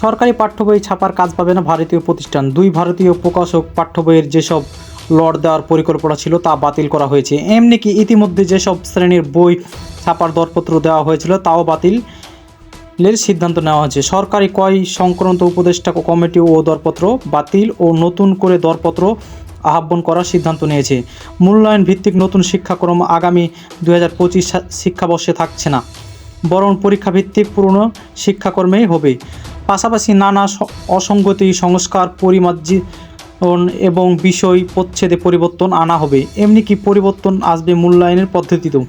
সরকারি পাঠ্য বই ছাপার কাজ পাবে না ভারতীয় প্রতিষ্ঠান। দুই ভারতীয় প্রকাশক পাঠ্য বইয়ের যেসব লট দেওয়ার পরিকল্পনা ছিল তা বাতিল করা হয়েছে। এমনি কি ইতিমধ্যে যেসব শ্রেণির বই ছাপার দরপত্র দেওয়া হয়েছিল তাও বাতিল সিদ্ধান্ত নেওয়া হয়েছে। সরকারি কয় সংক্রান্ত উপদেষ্টা কমিটি ও দরপত্র বাতিল ও নতুন করে দরপত্র আহ্বান করার সিদ্ধান্ত নিয়েছে। মূল্যায়ন ভিত্তিক নতুন শিক্ষাক্রম আগামী দু হাজার পঁচিশ শিক্ষাবর্ষে থাকছে না, বরং পরীক্ষা ভিত্তিক পুরনো শিক্ষাকর্মেই হবে। পাশাপাশি নানা অসঙ্গতি, সংস্কার পরিমার্জন এবং বিষয় প্রচ্ছেদে পরিবর্তন আনা হবে। এমনি কি পরিবর্তন আসবে মূল্যায়নের পদ্ধতিতেও?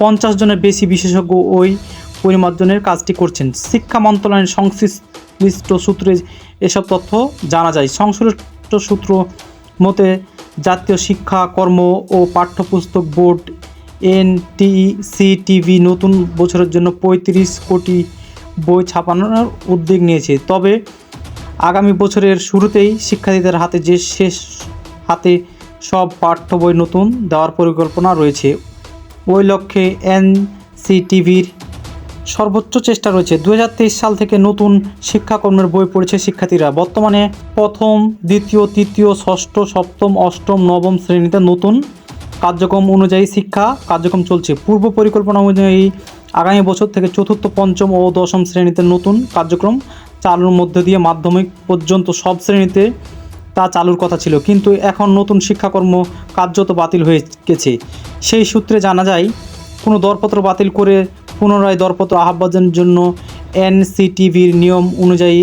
পঞ্চাশ জনের বেশি বিশেষজ্ঞ ওই পরিমার্জনের কাজটি করছেন। শিক্ষা মন্ত্রণালয়ের সংশ্লিষ্ট সূত্রে এসব তথ্য জানা যায়। সংশ্লিষ্ট সূত্র মতে, জাতীয় শিক্ষা কর্ম ও পাঠ্যপুস্তক বোর্ড এনটিসিটিভি নতুন বছরের জন্য পঁয়ত্রিশ কোটি বই ছাপানোর উদ্যোগ নিয়েছে। তবে আগামী বছরের শুরুতেই শিক্ষার্থীদের হাতে যে শেষ হাতে সব পাঠ্য বই নতুন দেওয়ার পরিকল্পনা রয়েছে। ওই লক্ষ্যে এন এনসিটিভির সর্বোচ্চ চেষ্টা রয়েছে। দু হাজার তেইশ সাল থেকে নতুন শিক্ষাকর্মের বই পড়েছে শিক্ষার্থীরা। বর্তমানে প্রথম, দ্বিতীয়, তৃতীয়, ষষ্ঠ, সপ্তম, অষ্টম, নবম শ্রেণীতে নতুন কার্যক্রম অনুযায়ী শিক্ষা কার্যক্রম চলছে। পূর্ব পরিকল্পনা অনুযায়ী আগামী বছর থেকে চতুর্থ, পঞ্চম ও দশম শ্রেণীতে নতুন কার্যক্রম চালুর মধ্যে দিয়ে মাধ্যমিক পর্যন্ত সব শ্রেণীতে তা চালুর কথা ছিল। কিন্তু এখন নতুন শিক্ষাকর্ম কার্যত বাতিল হয়ে গেছে। সেই সূত্রে জানা যায়, কোনো দরপত্র বাতিল করে পুনরায় দরপত্র আহ্বানের জন্য এনসিটিভির নিয়ম অনুযায়ী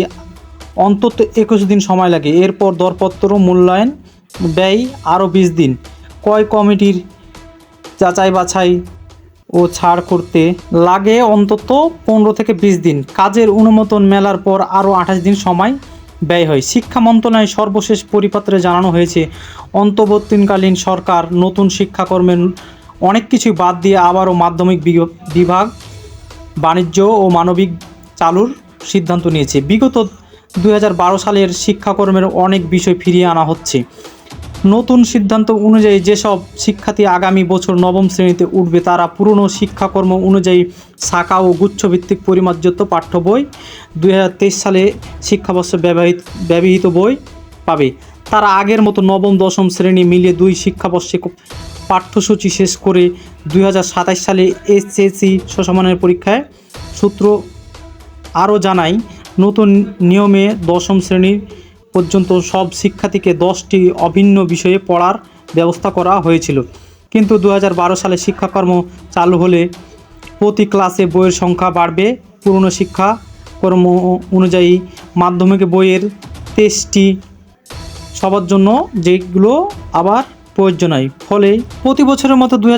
অন্তত একুশ দিন সময় লাগে। এরপর দরপত্র মূল্যায়ন ব্যয় আরও বিশ দিন। কয় কমিটির যাচাই বাছাই ও ছাড় করতে লাগে অন্তত পনেরো থেকে বিশ দিন। কাজের অনুমোদন মেলার পর আরও আঠাশ দিন সময় ব্যয় হয়। শিক্ষা মন্ত্রণালয়ের সর্বশেষ পরিপত্রে জানানো হয়েছে, অন্তর্বর্তীকালীন সরকার নতুন শিক্ষাকর্মের অনেক কিছুই বাদ দিয়ে আবারও মাধ্যমিক বিভাগ, বাণিজ্য ও মানবিক চালুর সিদ্ধান্ত নিয়েছে। বিগত দু হাজার বারো সালের শিক্ষাকর্মের অনেক বিষয় ফিরিয়ে আনা হচ্ছে। নতুন সিদ্ধান্ত অনুযায়ী যেসব শিক্ষার্থী আগামী বছর নবম শ্রেণীতে উঠবে, তারা পুরনো শিক্ষাকর্ম অনুযায়ী শাখা ও গুচ্ছভিত্তিক পরিমার্জিত পাঠ্য বই দুই হাজার তেইশ সালে শিক্ষাবর্ষে ব্যবহৃত ব্যবহৃত বই পাবে। তারা আগের মতো নবম, দশম শ্রেণি মিলিয়ে দুই শিক্ষাবর্ষে পাঠ্যসূচি শেষ করে দুই হাজার সালে এসএসসি সমমানের পরীক্ষায়। সূত্র আরও জানায়, নতুন নিয়মে দশম শ্রেণির পর্যন্ত সব শিক্ষার্থীকে দশটি অভিন্ন বিষয়ে পড়ার ব্যবস্থা করা হয়েছিল। কিন্তু দু হাজার বারো সালে শিক্ষাকর্ম চালু হলে প্রতি ক্লাসে বইয়ের সংখ্যা বাড়বে। পুরনো শিক্ষাকর্ম অনুযায়ী মাধ্যমিক বইয়ের তেইশটি সবার জন্য যেগুলো আবার প্রয়োজন হয়। ফলে প্রতি বছরের মতো দু দুই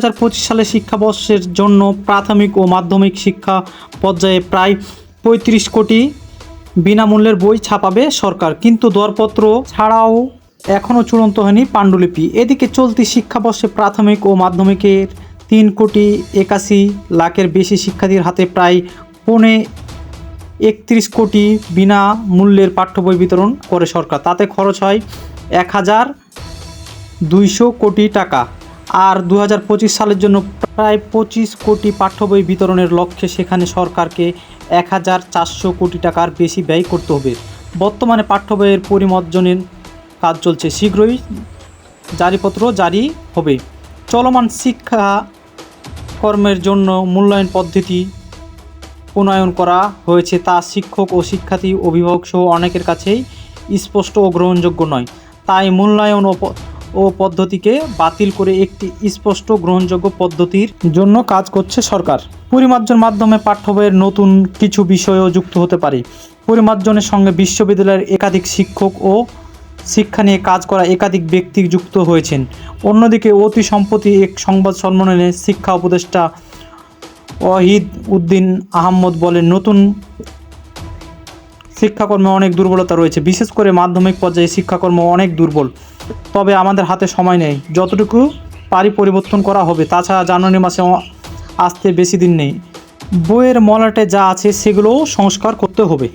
সালে শিক্ষাবর্ষের জন্য প্রাথমিক ও মাধ্যমিক শিক্ষা পর্যায়ে প্রায় পঁয়ত্রিশ কোটি বিনামূল্যের বই ছাপাবে সরকার, কিন্তু দরপত্র ছাড়াও এখনও চূড়ান্ত হয়নি পাণ্ডুলিপি। এদিকে চলতি শিক্ষাবর্ষে প্রাথমিক ও মাধ্যমিকের তিন কোটি একাশি লাখের বেশি শিক্ষার্থীর হাতে প্রায় পৌনে একত্রিশ কোটি বিনা মূল্যের পাঠ্য বই বিতরণ করে সরকার। তাতে খরচ হয় এক হাজার দুইশো কোটি টাকা। আর দু হাজার পঁচিশ সালের জন্য প্রায় পঁচিশ কোটি পাঠ্য বই বিতরণের লক্ষ্যে সেখানে সরকারকে এক হাজার চারশো কোটি টাকার বেশি ব্যয় করতে হবে। বর্তমানে পাঠ্য বইয়ের পরিমার্জনের কাজ চলছে। শীঘ্রই জারিপত্র জারি হবে। চলমান শিক্ষা কর্মের জন্য মূল্যায়ন পদ্ধতি প্রণয়ন করা হয়েছে। তা শিক্ষক ও শিক্ষার্থী, অভিভাবক সহ অনেকের কাছেই স্পষ্ট ও গ্রহণযোগ্য নয়। তাই মূল্যায়ন ও ও পদ্ধতিকে বাতিল করে একটি স্পষ্ট গ্রহণযোগ্য পদ্ধতির জন্য কাজ করছে সরকার। পরিমার্জন মাধ্যমে পাঠ্য বইয়ের নতুন কিছু বিষয়ও যুক্ত হতে পারে। পরিমার্জনের সঙ্গে বিশ্ববিদ্যালয়ের একাধিক শিক্ষক ও শিক্ষা নিয়ে কাজ করা একাধিক ব্যক্তি যুক্ত হয়েছেন। অন্যদিকে অতি সম্প্রতি এক সংবাদ সম্মেলনে শিক্ষা উপদেষ্টা ওয়াহিদ উদ্দিন আহমদ বলেন, নতুন শিক্ষাকর্মে অনেক দুর্বলতা রয়েছে। বিশেষ করে মাধ্যমিক পর্যায়ে শিক্ষাকর্ম অনেক দুর্বল। তবে আমাদের হাতে সময় নেই। যতটুকু পারি পরিবর্তন করা হবে, তাছাড়া জানুয়ারি মাসে আসতে বেশি দিন নেই। বইয়ের মলাটে যা আছে, সেগুলোও সংস্কার করতে হবে।